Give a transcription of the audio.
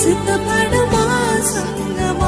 சித்தப்படுமா Sangma